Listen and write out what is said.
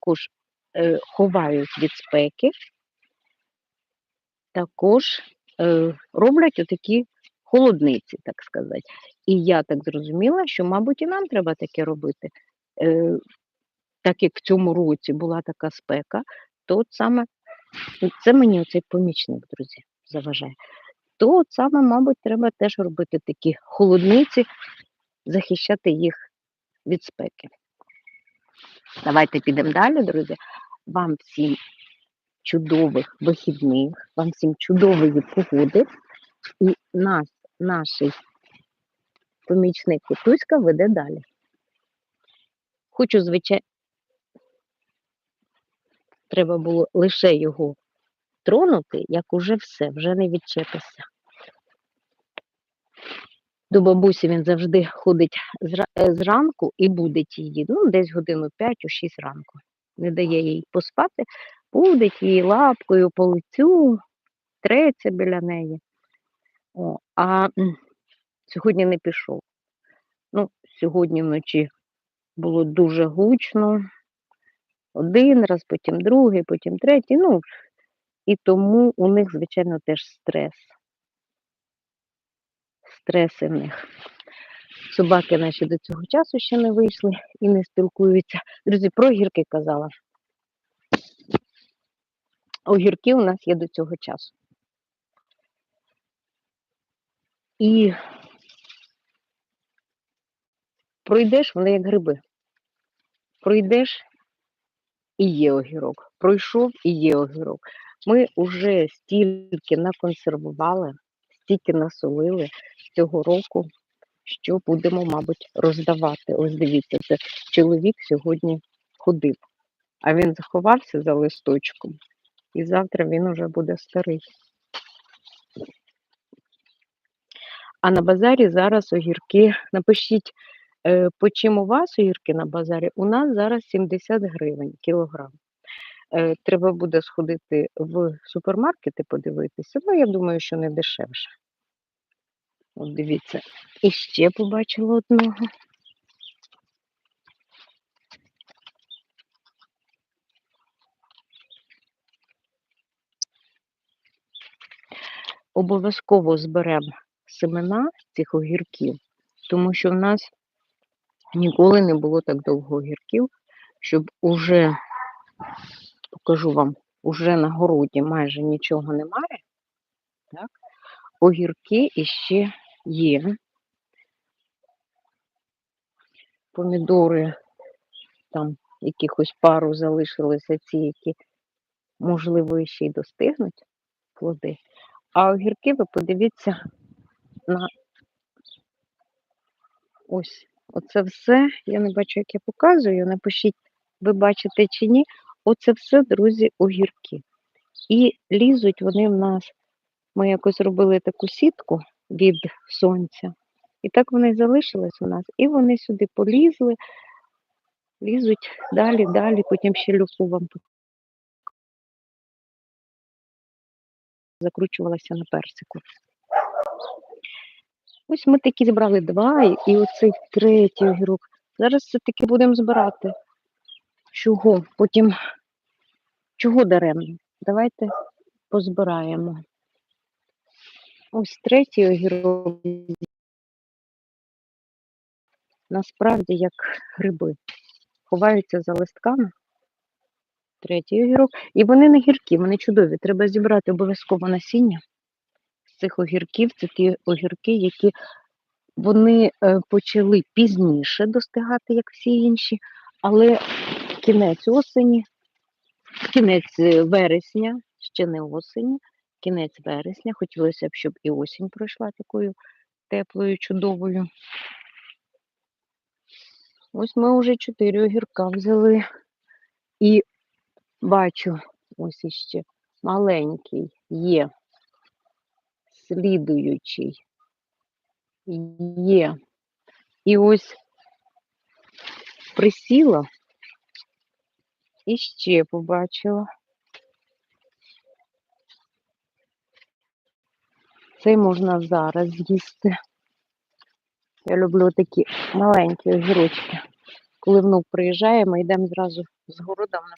також е, ховають від спеки, також е, роблять отакі холодниці, так сказати. І я так зрозуміла, що, мабуть, і нам треба таке робити. Е, так як в цьому році була така спека, то от саме це мені оцей помічник, друзі, заважає. То от саме, мабуть, треба теж робити такі холодниці, захищати їх від спеки. Давайте підемо далі, друзі. Вам всім чудових вихідних, вам всім чудової погоди. І нас, наш помічник Кутуська веде далі. Хочу, звичайно, треба було лише його тронути, як уже все, вже не відчепишся. До бабусі він завжди ходить е, зранку і будить її, ну, десь годину 5 о 6 ранку. Не дає їй поспати, будить її лапкою по лицю, треться біля неї. О, а сьогодні не пішов. Ну, сьогодні вночі було дуже гучно. Один раз, потім другий, потім третій. Ну, і тому у них, звичайно, теж стрес. Стреси в них. Собаки наші до цього часу ще не вийшли і не спілкуються. Друзі, про огірки казала. Огірки у нас є до цього часу. І пройдеш, вони як гриби. Пройдеш і є огірок. Пройшов і є огірок. Ми вже стільки наконсервували, стільки насолили цього року, що будемо, мабуть, роздавати. Ось дивіться, це чоловік сьогодні ходив, а він заховався за листочком, і завтра він уже буде старий. А на базарі зараз огірки. Напишіть, е, по чим у вас огірки на базарі? У нас зараз 70 гривень кілограм. Е, Треба буде сходити в супермаркети, подивитися. Ну, я думаю, що не дешевше. От дивіться. І ще побачила одного. Обов'язково зберемо семена цих огірків, тому що в нас ніколи не було так довго огірків, щоб уже, покажу вам, уже на городі майже нічого немає. Так? Огірки іще є. Помідори там якихось пару залишилися ці, які, можливо, ще й достигнуть плоди. А огірки ви подивіться на ось оце все. Я не бачу, як я показую. Напишіть, ви бачите чи ні. Оце все, друзі, огірки. І лізуть вони в нас. Ми якось робили таку сітку від сонця. І так вони залишились у нас. І вони сюди полізли, лізуть далі, далі, потім ще люфу вам закручувалася на персику. Ось ми такі зібрали два, і оцей третій огірок. Зараз все-таки будемо збирати. Чого? Потім чого даремно? Давайте позбираємо. Ось третій огірок. Насправді як гриби. Ховаються за листками. Третій огірок. І вони не гіркі, вони чудові. Треба зібрати обов'язково насіння з цих огірків. Це ті огірки, які вони е, почали пізніше достигати, як всі інші, але кінець осені, кінець е, вересня, ще не осені, кінець вересня. Хотілося б, щоб і осінь пройшла такою теплою, чудовою. Ось ми вже чотири огірка взяли. І бачу, ось іще маленький є, слідуючий є. І ось присіла і ще побачила. Цей можна зараз з'їсти. Я люблю такі маленькі огірочки. Коли внук приїжджає, ми йдемо зразу з городом